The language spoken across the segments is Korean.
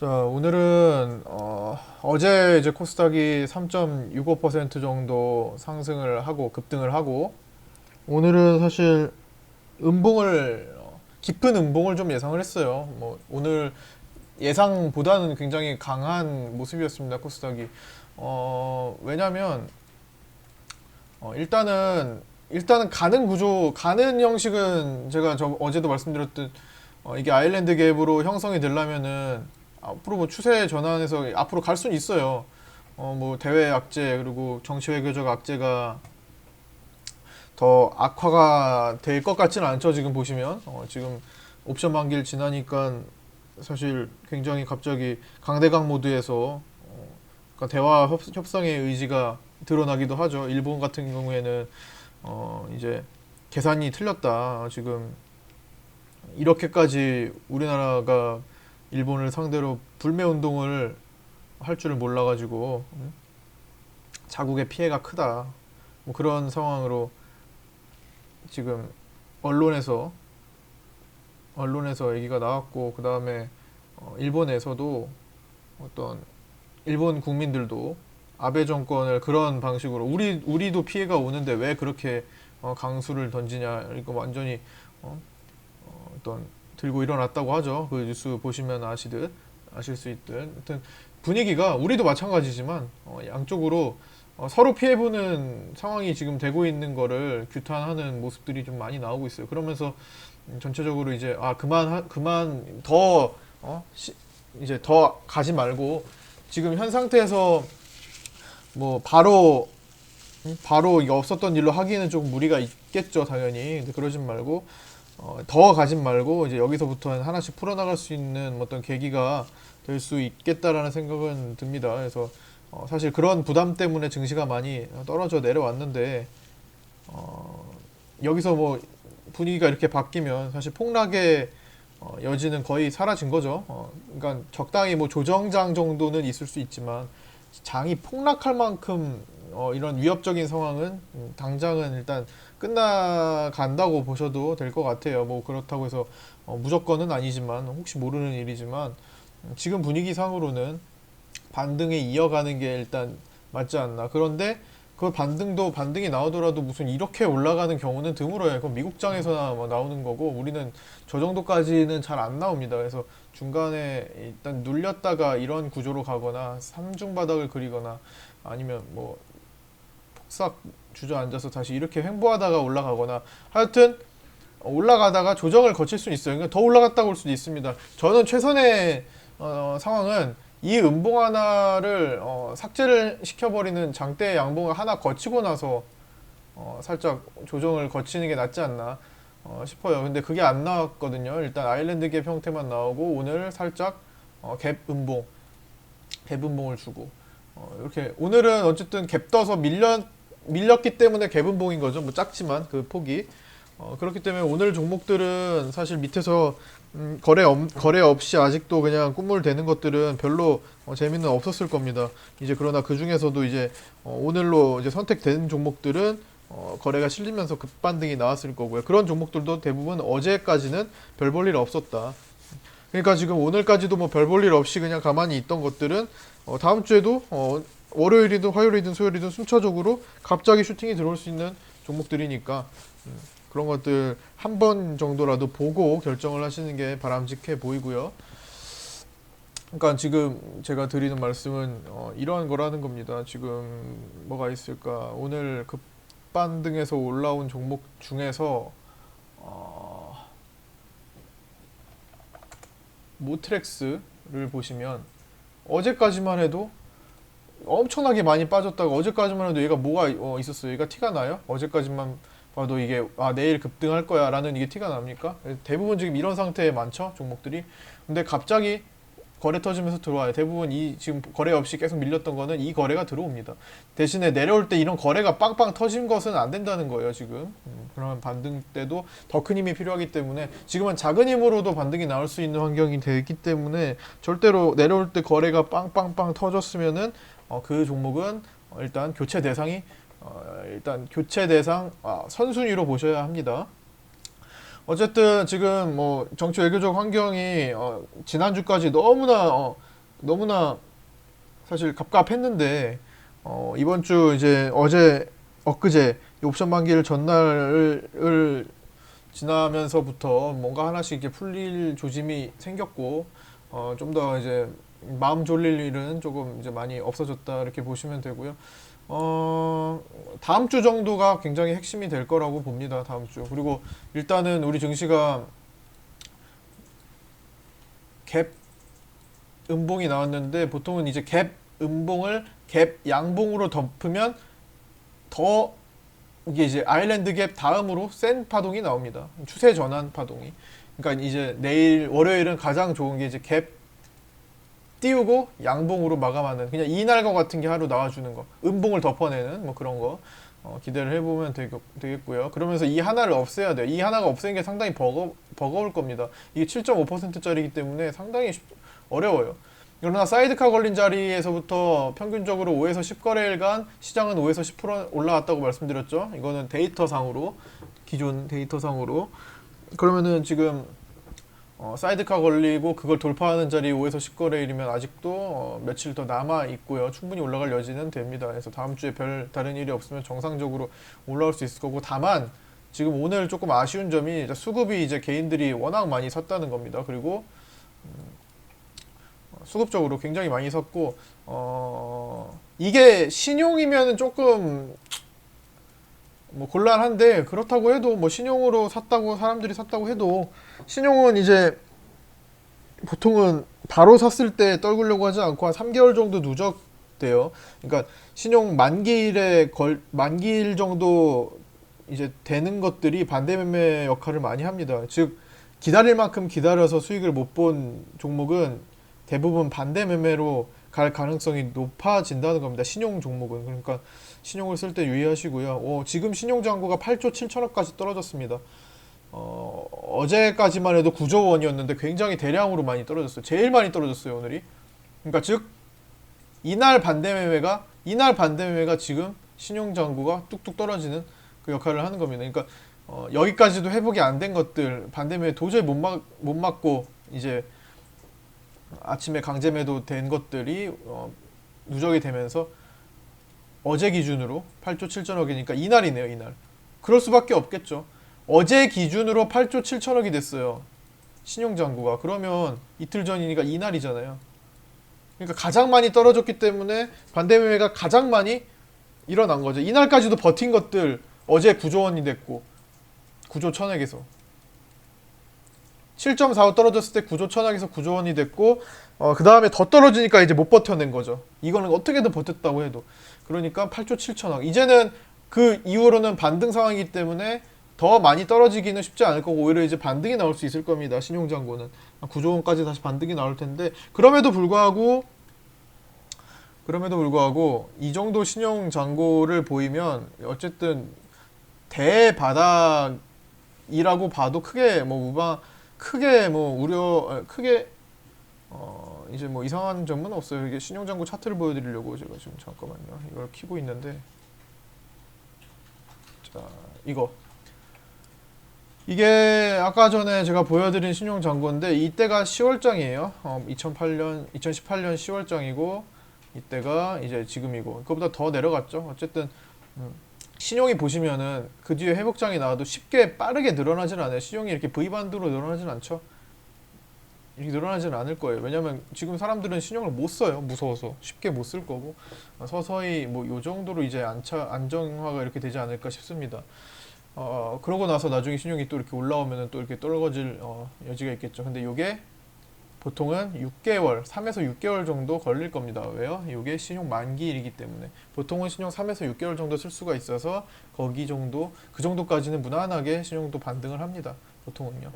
자, 오늘은 어, 어제 이제 코스닥이 3.65% 정도 상승을 하고 급등을 하고 오늘은 사실 음봉을 어, 깊은 음봉을 좀 예상을 했어요. 뭐 오늘 예상보다는 굉장히 강한 모습이었습니다. 코스닥이. 어, 왜냐면 어, 일단은 일단은 가는 구조, 가는 형식은 제가 저 어제도 말씀드렸듯 어, 이게 아일랜드 갭으로 형성이 되려면은 앞으로 뭐 추세 전환해서 앞으로 갈 수는 있어요. 어, 뭐 대외 악재 그리고 정치 외교적 악재가 더 악화가 될 것 같지는 않죠. 지금 보시면 어, 지금 옵션 만기를 지나니까 사실 굉장히 갑자기 강대강 모드에서 어, 그러니까 대화 협, 협상의 의지가 드러나기도 하죠. 일본 같은 경우에는 어, 이제 계산이 틀렸다. 지금 이렇게까지 우리나라가 일본을 상대로 불매 운동을 할 줄을 몰라가지고 음? 자국의 피해가 크다. 뭐 그런 상황으로 지금 언론에서 언론에서 얘기가 나왔고 그 다음에 어, 일본에서도 어떤 일본 국민들도 아베 정권을 그런 방식으로 우리 우리도 피해가 오는데 왜 그렇게 어, 강수를 던지냐 이거 완전히 어, 어, 어떤 들고 일어났다고 하죠. 그 뉴스 보시면 아시듯 아실 수 있듯 하여튼 분위기가 우리도 마찬가지지만 어, 양쪽으로 어, 서로 피해 보는 상황이 지금 되고 있는 거를 규탄하는 모습들이 좀 많이 나오고 있어요. 그러면서 음, 전체적으로 이제 아 그만 하, 그만 더 어? 시, 이제 더 가지 말고 지금 현 상태에서 뭐 바로 음, 바로 없었던 일로 하기에는 좀 무리가 있겠죠 당연히 근데 그러진 말고 어, 더 가진 말고 이제 여기서부터 하나씩 풀어나갈 수 있는 어떤 계기가 될 수 있겠다라는 생각은 듭니다. 그래서 어, 사실 그런 부담 때문에 증시가 많이 떨어져 내려왔는데 어, 여기서 뭐 분위기가 이렇게 바뀌면 사실 폭락의 어, 여지는 거의 사라진 거죠. 어, 그러니까 적당히 뭐 조정장 정도는 있을 수 있지만 장이 폭락할 만큼 어, 이런 위협적인 상황은 음, 당장은 일단 끝나간다고 보셔도 될 것 같아요. 뭐 그렇다고 해서 어, 무조건은 아니지만 혹시 모르는 일이지만 음, 지금 분위기상으로는 반등에 이어가는 게 일단 맞지 않나. 그런데 그 반등도 반등이 나오더라도 무슨 이렇게 올라가는 경우는 드물어요. 그건 미국장에서나 뭐 나오는 거고 우리는 저 정도까지는 잘 안 나옵니다. 그래서 중간에 일단 눌렸다가 이런 구조로 가거나 삼중 바닥을 그리거나 아니면 뭐 폭삭 주저앉아서 다시 이렇게 횡보하다가 올라가거나 하여튼 올라가다가 조정을 거칠 수 있어요. 그러니까 더 올라갔다 올 수도 있습니다. 저는 최선의 어, 상황은 이 음봉 하나를 어, 삭제를 시켜버리는 장대 양봉을 하나 거치고 나서 어, 살짝 조정을 거치는 게 낫지 않나 어, 싶어요. 근데 그게 안 나왔거든요. 일단 아일랜드 갭 형태만 나오고 오늘 살짝 어, 갭 음봉, 갭 음봉을 주고 어, 이렇게 오늘은 어쨌든 갭 떠서 밀렸 밀렸기 때문에 갭 음봉인 거죠. 뭐 작지만 그 폭이 어, 그렇기 때문에 오늘 종목들은 사실 밑에서 음, 거래 없, 거래 없이 아직도 그냥 꿈물 대는 것들은 별로 어, 재미는 없었을 겁니다. 이제 그러나 그 중에서도 이제 어, 오늘로 이제 선택된 종목들은 어, 거래가 실리면서 급반등이 나왔을 거고요. 그런 종목들도 대부분 어제까지는 별 볼 일 없었다. 그러니까 지금 오늘까지도 뭐 별 볼 일 없이 그냥 가만히 있던 것들은 어, 다음 주에도 어, 월요일이든 화요일이든 수요일이든 순차적으로 갑자기 슈팅이 들어올 수 있는 종목들이니까 음, 그런 것들 한 번 정도라도 보고 결정을 하시는 게 바람직해 보이고요. 그러니까 지금 제가 드리는 말씀은 어, 이러한 거라는 겁니다. 지금 뭐가 있을까? 오늘 급반등에서 올라온 종목 중에서 어, 모트렉스를 보시면 어제까지만 해도 엄청나게 많이 빠졌다가 어제까지만 해도 얘가 뭐가 어, 있었어요. 얘가 티가 나요? 어제까지만 봐도 이게 아 내일 급등할 거야 라는 이게 티가 납니까? 대부분 지금 이런 상태에 많죠 종목들이. 근데 갑자기 거래 터지면서 들어와요. 대부분 이 지금 거래 없이 계속 밀렸던 거는 이 거래가 들어옵니다. 대신에 내려올 때 이런 거래가 빵빵 터진 것은 안 된다는 거예요, 지금. 음, 그러면 반등 때도 더 큰 힘이 필요하기 때문에 지금은 작은 힘으로도 반등이 나올 수 있는 환경이 되기 때문에 절대로 내려올 때 거래가 빵빵빵 터졌으면은 어, 그 종목은 어, 일단 교체 대상이 어, 일단 교체 대상 아, 선순위로 보셔야 합니다. 어쨌든 지금 뭐 정치 외교적 환경이 어, 지난주까지 너무나 어, 너무나 사실 갑갑했는데 어, 이번 주 이제 어제 엊그제 이 옵션 만기를 전날을 지나면서부터 뭔가 하나씩 이렇게 풀릴 조짐이 생겼고 어, 좀 더 이제 마음 졸릴 일은 조금 이제 많이 없어졌다 이렇게 보시면 되고요. 어, 다음 주 정도가 굉장히 핵심이 될 거라고 봅니다. 다음 주. 그리고 일단은 우리 증시가 갭 음봉이 나왔는데 보통은 이제 갭 음봉을 갭 양봉으로 덮으면 더 이게 이제 아일랜드 갭 다음으로 센 파동이 나옵니다. 추세 전환 파동이. 그러니까 이제 내일 월요일은 가장 좋은 게 이제 갭 띄우고 양봉으로 마감하는 그냥 이날과 같은 게 하루 나와주는 거. 음봉을 덮어내는 뭐 그런 거. 어, 기대를 해보면 되겠, 되겠고요. 그러면서 이 하나를 없애야 돼요. 이 하나가 없애는 게 상당히 버거, 버거울 겁니다. 이게 7.5%짜리이기 때문에 상당히 쉽- 어려워요. 그러나 사이드카 걸린 자리에서부터 평균적으로 5에서 10거래일간 시장은 5에서 10% 올라왔다고 말씀드렸죠? 이거는 데이터상으로 기존 데이터상으로. 그러면은 지금 어, 사이드카 걸리고 그걸 돌파하는 자리 5에서 10거래일이면 아직도 어, 며칠 더 남아 있고요. 충분히 올라갈 여지는 됩니다. 그래서 다음 주에 별 다른 일이 없으면 정상적으로 올라올 수 있을 거고 다만 지금 오늘 조금 아쉬운 점이 이제 수급이 이제 개인들이 워낙 많이 샀다는 겁니다. 그리고 음, 수급적으로 굉장히 많이 샀고 어, 이게 신용이면은 조금 뭐 곤란한데 그렇다고 해도 뭐 신용으로 샀다고 사람들이 샀다고 해도 신용은 이제 보통은 바로 샀을 때 떨구려고 하지 않고 한 3개월 정도 누적돼요. 그러니까 신용 만기일에 걸 만기일 정도 이제 되는 것들이 반대 매매 역할을 많이 합니다. 즉 기다릴 만큼 기다려서 수익을 못 본 종목은 대부분 반대 매매로 갈 가능성이 높아진다는 겁니다. 신용 종목은 그러니까 신용을 쓸 때 유의하시고요. 오, 지금 신용 잔고가 8조 7천억까지 떨어졌습니다. 어, 어제까지만 해도 9조 원이었는데 굉장히 대량으로 많이 떨어졌어요. 제일 많이 떨어졌어요, 오늘이. 그러니까 즉 이날 반대 매매가 이날 반대 매매가 지금 신용 잔고가 뚝뚝 떨어지는 그 역할을 하는 겁니다. 그러니까 어, 여기까지도 회복이 안 된 것들 반대 매매 도저히 못, 막, 못 막고 이제 아침에 강제 매도 된 것들이 어, 누적이 되면서 어제 기준으로 8조 7천억이니까 이날이네요, 이날. 그럴 수밖에 없겠죠. 어제 기준으로 8조 7천억이 됐어요. 신용잔고가. 그러면 이틀 전이니까 이날이잖아요. 그러니까 가장 많이 떨어졌기 때문에 반대매매가 가장 많이 일어난 거죠. 이날까지도 버틴 것들 어제 9조 원이 됐고 9조 천억에서 7.45 떨어졌을 때 9조 천억에서 9조 원이 됐고 어, 그 다음에 더 떨어지니까 이제 못 버텨낸 거죠. 이거는 어떻게든 버텼다고 해도 그러니까 8조 7천억. 이제는 그 이후로는 반등 상황이기 때문에 더 많이 떨어지기는 쉽지 않을 거고 오히려 이제 반등이 나올 수 있을 겁니다. 신용잔고는 9조 원까지 다시 반등이 나올 텐데 그럼에도 불구하고 그럼에도 불구하고 이 정도 신용잔고를 보이면 어쨌든 대바닥이라고 봐도 크게 뭐 우방 크게 뭐 우려 어, 크게 어 이제 뭐 이상한 점은 없어요. 이게 신용잔고 차트를 보여드리려고 제가 지금 잠깐만요. 이걸 키고 있는데 자 이거 이게 아까 전에 제가 보여드린 신용잔고인데 이때가 10월장이에요. 어, 2008년 2018년 10월장이고 이때가 이제 지금이고 그거보다 더 내려갔죠. 어쨌든 음, 신용이 보시면은 그 뒤에 회복장이 나와도 쉽게 빠르게 늘어나지는 않아요. 신용이 이렇게 V반드로 늘어나지는 않죠. 이렇게 늘어나지는 않을 거예요. 왜냐면 지금 사람들은 신용을 못 써요. 무서워서 쉽게 못 쓸 거고 어, 서서히 뭐 요 정도로 이제 안차 안정화가 이렇게 되지 않을까 싶습니다. 어 그러고 나서 나중에 신용이 또 이렇게 올라오면은 또 이렇게 떨어질 어, 여지가 있겠죠. 근데 요게 보통은 6개월, 3에서 6개월 정도 걸릴 겁니다. 왜요? 이게 신용 만기일이기 때문에 보통은 신용 3에서 6개월 정도 쓸 수가 있어서 거기 정도 그 정도까지는 무난하게 신용도 반등을 합니다. 보통은요.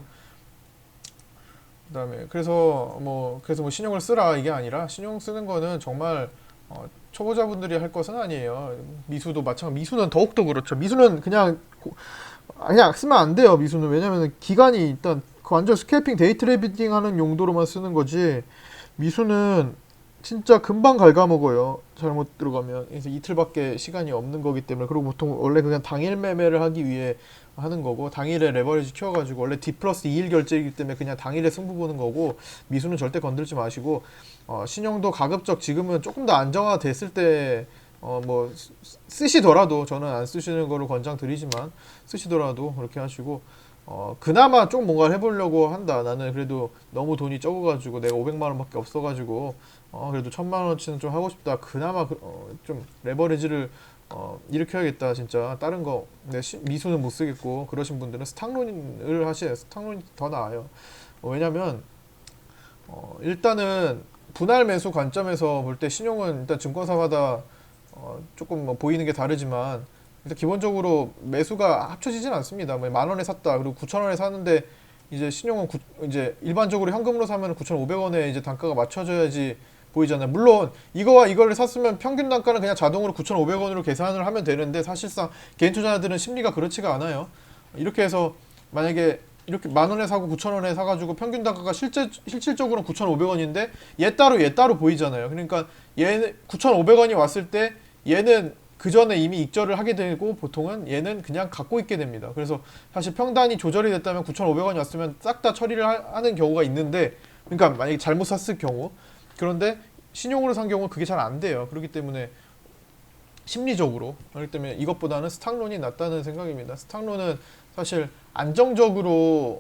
그다음에 그래서 뭐 그래서 뭐 신용을 쓰라 이게 아니라 신용 쓰는 거는 정말 어, 초보자분들이 할 것은 아니에요. 미수도 마찬가지. 미수는 더욱 더 그렇죠. 미수는 그냥 고- 그냥 쓰면 안 돼요. 미수는 왜냐면 기간이 일단 그 완전 스케이핑 데이 트레이딩 하는 용도로만 쓰는 거지 미수는 진짜 금방 갉아먹어요. 잘못 들어가면. 그래서 이틀밖에 시간이 없는 거기 때문에 그리고 보통 원래 그냥 당일 매매를 하기 위해 하는 거고 당일에 레버리지 키워가지고 원래 D 플러스 2일 결제이기 때문에 그냥 당일에 승부 보는 거고 미수는 절대 건들지 마시고 어, 신용도 가급적 지금은 조금 더 안정화됐을 때 어, 뭐 쓰- 쓰시더라도 저는 안 쓰시는 거를 권장드리지만 쓰시더라도 그렇게 하시고 어, 그나마 좀 뭔가를 해보려고 한다. 나는 그래도 너무 돈이 적어가지고 내가 500만 원밖에 없어가지고 어, 그래도 천만 원어치는 좀 하고 싶다. 그나마 그, 어, 좀 레버리지를 어, 일으켜야겠다. 진짜 다른 거내 미수는 못 쓰겠고 그러신 분들은 스탁론을 하셔야 스탁론이 더 나아요. 어, 왜냐면 어, 일단은 분할 매수 관점에서 볼 때 신용은 일단 증권사마다 어, 조금 뭐 보이는 게 다르지만 일단 기본적으로 매수가 합쳐지진 않습니다. 뭐 만 원에 샀다 그리고 9천 원에 샀는데 이제 신용은 구, 이제 일반적으로 현금으로 사면 9,500원에 이제 단가가 맞춰져야지 보이잖아요. 물론 이거와 이거를 샀으면 평균 단가는 그냥 자동으로 9,500원으로 계산을 하면 되는데 사실상 개인 투자자들은 심리가 그렇지가 않아요. 이렇게 해서 만약에 이렇게 만 원에 사고 9천 원에 사가지고 평균 단가가 실제 실질적으로 9,500원인데 얘 따로 얘 따로 보이잖아요. 그러니까 얘는 9,500원이 왔을 때 얘는 그 전에 이미 익절을 하게 되고 보통은 얘는 그냥 갖고 있게 됩니다. 그래서 사실 평단이 조절이 됐다면 9,500원이 왔으면 싹 다 처리를 하- 하는 경우가 있는데 그러니까 만약에 잘못 샀을 경우 그런데 신용으로 산 경우 그게 잘 안 돼요. 그렇기 때문에 심리적으로 그렇기 때문에 이것보다는 스탁론이 낫다는 생각입니다. 스탁론은 사실 안정적으로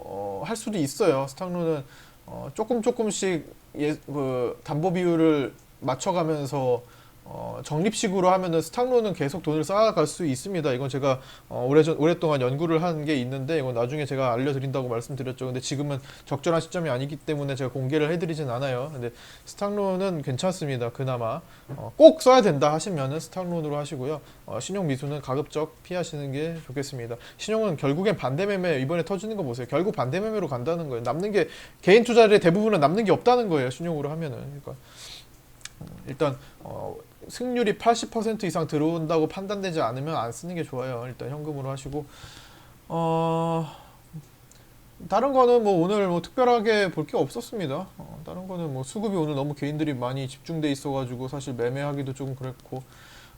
어, 할 수도 있어요. 스탁론은 어, 조금 조금씩 예, 그 담보 비율을 맞춰가면서 어, 적립식으로 하면은 스탁론은 계속 돈을 쌓아갈 수 있습니다. 이건 제가 어, 오래전 오랫동안 연구를 한 게 있는데 이건 나중에 제가 알려드린다고 말씀드렸죠. 근데 지금은 적절한 시점이 아니기 때문에 제가 공개를 해드리진 않아요. 근데 스탁론은 괜찮습니다. 그나마 어, 꼭 써야 된다 하시면은 스탁론으로 하시고요. 어, 신용 미수는 가급적 피하시는 게 좋겠습니다. 신용은 결국엔 반대 매매 이번에 터지는 거 보세요. 결국 반대 매매로 간다는 거예요. 남는 게 개인 투자의 대부분은 남는 게 없다는 거예요. 신용으로 하면은 그러니까 음, 일단 어, 승률이 80% 이상 들어온다고 판단되지 않으면 안 쓰는 게 좋아요. 일단 현금으로 하시고 어 다른 거는 뭐 오늘 뭐 특별하게 볼 게 없었습니다. 어, 다른 거는 뭐 수급이 오늘 너무 개인들이 많이 집중돼 있어가지고 사실 매매하기도 좀 그랬고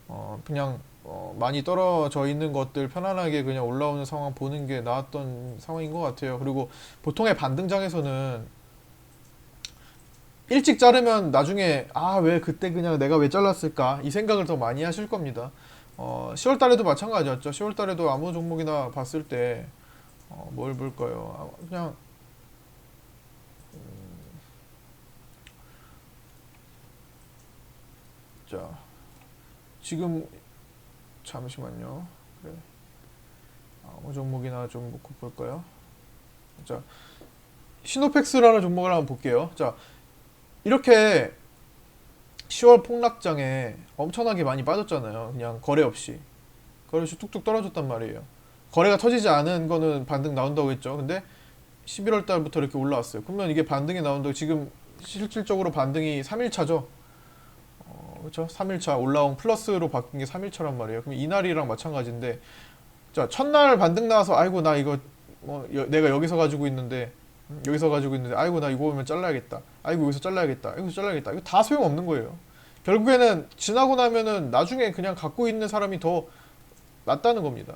어 그냥 어, 많이 떨어져 있는 것들 편안하게 그냥 올라오는 상황 보는 게 나았던 상황인 것 같아요. 그리고 보통의 반등장에서는 일찍 자르면 나중에 아 왜 그때 그냥 내가 왜 잘랐을까 이 생각을 더 많이 하실 겁니다. 어, 10월 달에도 마찬가지였죠. 10월 달에도 아무 종목이나 봤을 때 어, 뭘 볼까요? 아, 그냥 음, 자 지금 잠시만요. 그래. 아무 종목이나 좀 놓고 볼까요? 자 시노펙스라는 종목을 한번 볼게요. 자 이렇게 10월 폭락장에 엄청나게 많이 빠졌잖아요. 그냥 거래 없이. 거래 없이 뚝뚝 떨어졌단 말이에요. 거래가 터지지 않은 거는 반등 나온다고 했죠. 근데 11월 달부터 이렇게 올라왔어요. 그러면 이게 반등이 나온다고 지금 실질적으로 반등이 3일차죠. 어, 그렇죠? 3일차 올라온 플러스로 바뀐 게 3일차란 말이에요. 그럼 이날이랑 마찬가지인데 자, 첫날 반등 나와서 아이고 나 이거 뭐 여- 내가 여기서 가지고 있는데 음, 여기서 가지고 있는데 아이고 나 이거 보면 잘라야겠다. 아이고 여기서 잘라야겠다. 여기서 잘라야겠다. 이거 다 소용 없는 거예요. 결국에는 지나고 나면은 나중에 그냥 갖고 있는 사람이 더 낫다는 겁니다.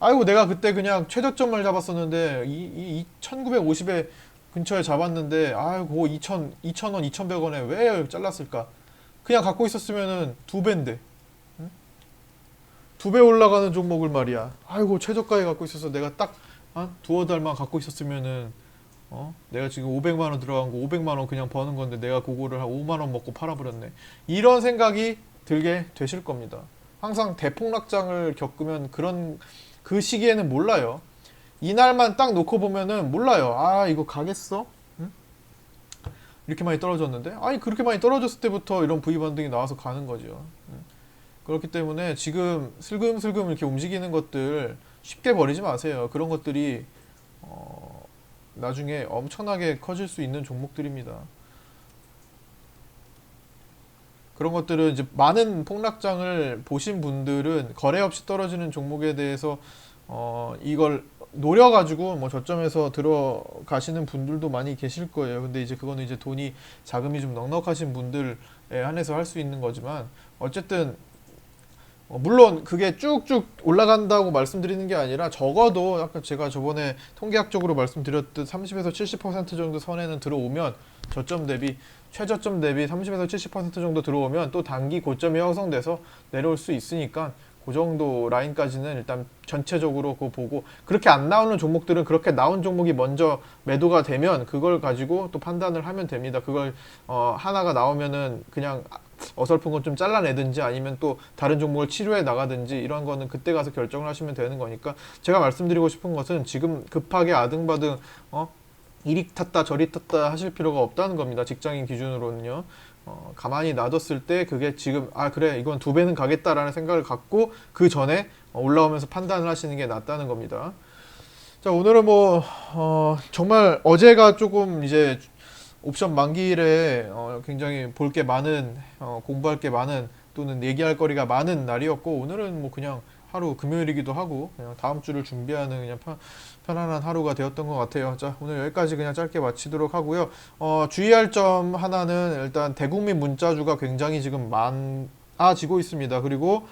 아이고 내가 그때 그냥 최저점을 잡았었는데 이, 이 1950에 근처에 잡았는데 아이고 2000 2000원 2100원에 왜 잘랐을까? 그냥 갖고 있었으면은 두 배인데. 두배 올라가는 종목을 말이야. 아이고 최저가에 갖고 있어서 내가 딱 한 두어 달만 갖고 있었으면은 어? 내가 지금 500만 원 들어간 거 500만 원 그냥 버는 건데 내가 그거를 한 5만 원 먹고 팔아버렸네. 이런 생각이 들게 되실 겁니다. 항상 대폭락장을 겪으면 그런 그 시기에는 몰라요. 이날만 딱 놓고 보면은 몰라요. 아 이거 가겠어? 응? 이렇게 많이 떨어졌는데? 아니 그렇게 많이 떨어졌을 때부터 이런 V 반등이 나와서 가는 거죠. 응? 그렇기 때문에 지금 슬금슬금 이렇게 움직이는 것들 쉽게 버리지 마세요. 그런 것들이 어, 나중에 엄청나게 커질 수 있는 종목들입니다. 그런 것들은 이제 많은 폭락장을 보신 분들은 거래 없이 떨어지는 종목에 대해서 어, 이걸 노려가지고 뭐 저점에서 들어가시는 분들도 많이 계실 거예요. 근데 이제 그거는 이제 돈이 자금이 좀 넉넉하신 분들에 한해서 할 수 있는 거지만 어쨌든 어, 물론 그게 쭉쭉 올라간다고 말씀드리는 게 아니라 적어도 아까 제가 저번에 통계학적으로 말씀드렸듯 30에서 70% 정도 선에는 들어오면 저점 대비 최저점 대비 30에서 70% 정도 들어오면 또 단기 고점이 형성돼서 내려올 수 있으니까 그 정도 라인까지는 일단 전체적으로 그거 보고 그렇게 안 나오는 종목들은 그렇게 나온 종목이 먼저 매도가 되면 그걸 가지고 또 판단을 하면 됩니다. 그걸 어, 하나가 나오면은 그냥 어설픈 건 좀 잘라내든지 아니면 또 다른 종목을 치료해 나가든지 이런 거는 그때 가서 결정을 하시면 되는 거니까 제가 말씀드리고 싶은 것은 지금 급하게 아등바등 어 이리 탔다 저리 탔다 하실 필요가 없다는 겁니다. 직장인 기준으로는요. 어, 가만히 놔뒀을 때 그게 지금 아 그래 이건 두 배는 가겠다라는 생각을 갖고 그 전에 올라오면서 판단을 하시는 게 낫다는 겁니다. 자 오늘은 뭐 어, 정말 어제가 조금 이제 옵션 만기일에 어, 굉장히 볼 게 많은 어, 공부할 게 많은 또는 얘기할 거리가 많은 날이었고 오늘은 뭐 그냥 하루 금요일이기도 하고 그냥 다음 주를 준비하는 그냥 편, 편안한 하루가 되었던 것 같아요. 자 오늘 여기까지 그냥 짧게 마치도록 하고요. 어, 주의할 점 하나는 일단 대국민 문자주가 굉장히 지금 많아지고 있습니다. 그리고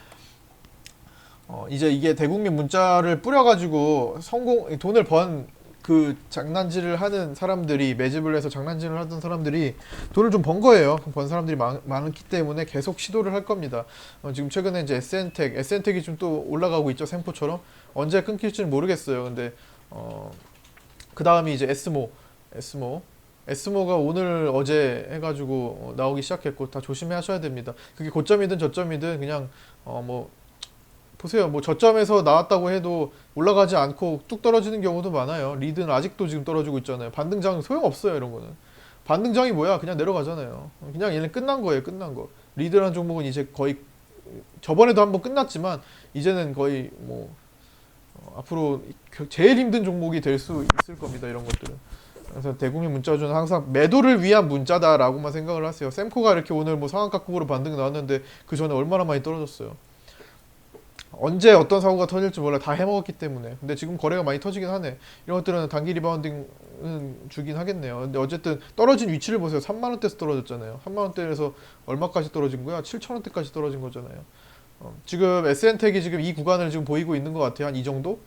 어, 이제 이게 대국민 문자를 뿌려가지고 성공 돈을 번 그 장난질을 하는 사람들이 매집을 해서 장난질을 하던 사람들이 돈을 좀 번 거예요. 번 사람들이 많, 많기 때문에 계속 시도를 할 겁니다. 어, 지금 최근에 이제 SN텍, SN텍이 좀 또 올라가고 있죠. 샘포처럼 언제 끊길지는 모르겠어요. 근데 어, 그 다음이 이제 에스모, 에스모. 에스모가 오늘 어제 해가지고 어, 나오기 시작했고 다 조심하셔야 됩니다. 그게 고점이든 저점이든 그냥 어뭐 보세요. 뭐 저점에서 나왔다고 해도 올라가지 않고 뚝 떨어지는 경우도 많아요. 리드는 아직도 지금 떨어지고 있잖아요. 반등장 소용 없어요. 이런 거는 반등장이 뭐야? 그냥 내려가잖아요. 그냥 얘는 끝난 거예요. 끝난 거. 리드라는 종목은 이제 거의 저번에도 한번 끝났지만 이제는 거의 뭐 어, 앞으로 제일 힘든 종목이 될 수 있을 겁니다. 이런 것들은. 그래서 대국민 문자주는 항상 매도를 위한 문자다라고만 생각을 하세요. sem코가 이렇게 오늘 뭐 상한가급으로 반등 나왔는데 그 전에 얼마나 많이 떨어졌어요. 언제 어떤 사고가 터질지 몰라 다 해먹었기 때문에. 근데 지금 거래가 많이 터지긴 하네. 이런 것들은 단기 리바운딩은 주긴 하겠네요. 근데 어쨌든 떨어진 위치를 보세요. 3만 원대에서 떨어졌잖아요. 3만 원대에서 얼마까지 떨어진 거야? 7천 원대까지 떨어진 거잖아요. 어, 지금 SN텍이 지금 이 구간을 지금 보이고 있는 것 같아요. 한 이 정도?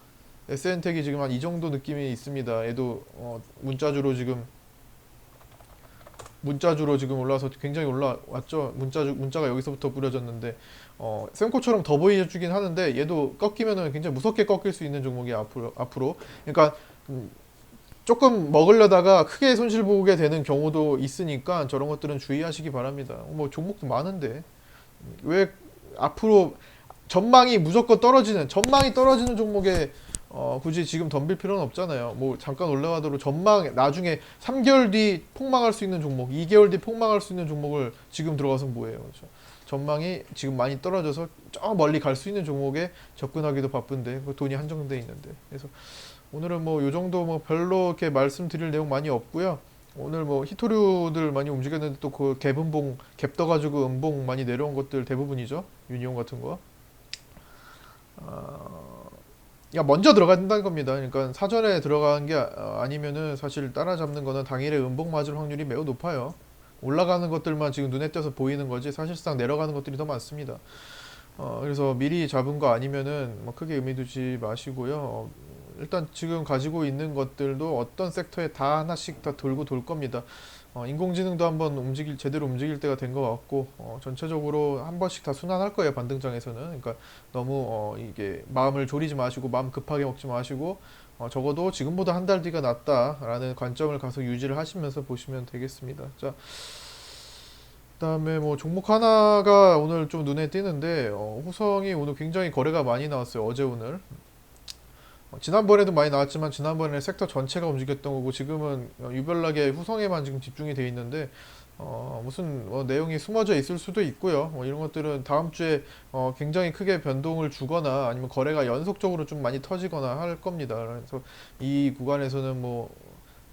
SN텍이 지금 한 이 정도 느낌이 있습니다. 얘도 어, 문자주로 지금 문자주로 지금 올라와서 굉장히 올라왔죠. 문자주 문자가 여기서부터 뿌려졌는데 어, sem코처럼 더 보여주긴 하는데 얘도 꺾이면은 굉장히 무섭게 꺾일 수 있는 종목이 앞으로 앞으로. 그러니까 음, 조금 먹으려다가 크게 손실 보게 되는 경우도 있으니까 저런 것들은 주의하시기 바랍니다. 뭐 종목도 많은데 왜 앞으로 전망이 무조건 떨어지는 전망이 떨어지는 종목에 어, 굳이 지금 덤빌 필요는 없잖아요. 뭐 잠깐 올라가도록 전망 나중에 3개월 뒤 폭망할 수 있는 종목, 2개월 뒤 폭망할 수 있는 종목을 지금 들어가서 뭐예요, 그렇죠? 전망이 지금 많이 떨어져서 저 멀리 갈 수 있는 종목에 접근하기도 바쁜데 그 돈이 한정돼 있는데 그래서 오늘은 뭐 요 정도 뭐 별로 이렇게 말씀드릴 내용 많이 없고요. 오늘 뭐 히토류들 많이 움직였는데 또 그 갭은봉 갭 떠가지고 음봉 많이 내려온 것들 대부분이죠. 유니온 같은 거. 어, 야 먼저 들어가야 된다는 겁니다. 그러니까 사전에 들어가는 게 아- 아니면은 사실 따라잡는 거는 당일에 음봉 맞을 확률이 매우 높아요. 올라가는 것들만 지금 눈에 띄어서 보이는 거지 사실상 내려가는 것들이 더 많습니다. 어, 그래서 미리 잡은 거 아니면은 뭐 크게 의미 두지 마시고요. 어, 일단 지금 가지고 있는 것들도 어떤 섹터에 다 하나씩 다 돌고 돌 겁니다. 어, 인공지능도 한번 움직일 제대로 움직일 때가 된 것 같고 어, 전체적으로 한 번씩 다 순환할 거예요 반등장에서는. 그러니까 너무 어, 이게 마음을 졸이지 마시고 마음 급하게 먹지 마시고 어, 적어도 지금보다 한 달 뒤가 낫다라는 관점을 가서 유지를 하시면서 보시면 되겠습니다. 자, 그다음에 뭐 종목 하나가 오늘 좀 눈에 띄는데 어, 후성이 오늘 굉장히 거래가 많이 나왔어요. 어제 오늘. 어, 지난번에도 많이 나왔지만 지난번에 섹터 전체가 움직였던 거고 지금은 어, 유별나게 후성에만 지금 집중이 돼 있는데 어, 무슨 뭐 내용이 숨어져 있을 수도 있고요. 뭐 이런 것들은 다음 주에 어, 굉장히 크게 변동을 주거나 아니면 거래가 연속적으로 좀 많이 터지거나 할 겁니다. 그래서 이 구간에서는 뭐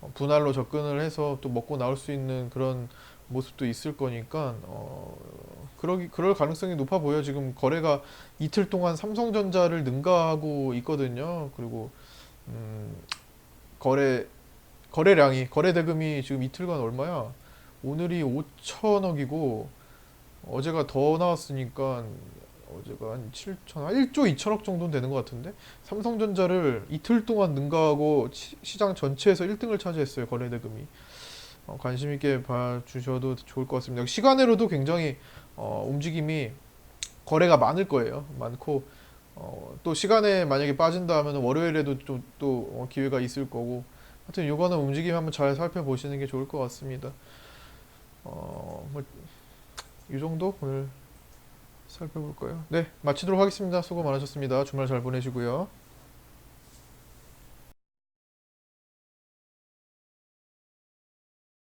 어, 분할로 접근을 해서 또 먹고 나올 수 있는 그런 모습도 있을 거니까 어, 그러기 그럴 가능성이 높아 보여. 지금 거래가 이틀 동안 삼성전자를 능가하고 있거든요. 그리고 음, 거래 거래량이 거래 대금이 지금 이틀간 얼마야? 오늘이 5천억이고 어제가 더 나왔으니까 어제가 한 7천, 한 1조 2천억 정도는 되는 것 같은데 삼성전자를 이틀 동안 능가하고 시, 시장 전체에서 1등을 차지했어요 거래 대금이 어, 관심 있게 봐주셔도 좋을 것 같습니다. 시간으로도 굉장히 어, 움직임이 거래가 많을 거예요. 많고 어, 또 시간에 만약에 빠진다 하면 월요일에도 좀또 어, 기회가 있을 거고 하여튼 이거는 움직임 한번 잘 살펴보시는 게 좋을 것 같습니다. 어, 뭐, 이 정도 오늘 살펴볼까요? 네, 마치도록 하겠습니다. 수고 많으셨습니다. 주말 잘 보내시고요.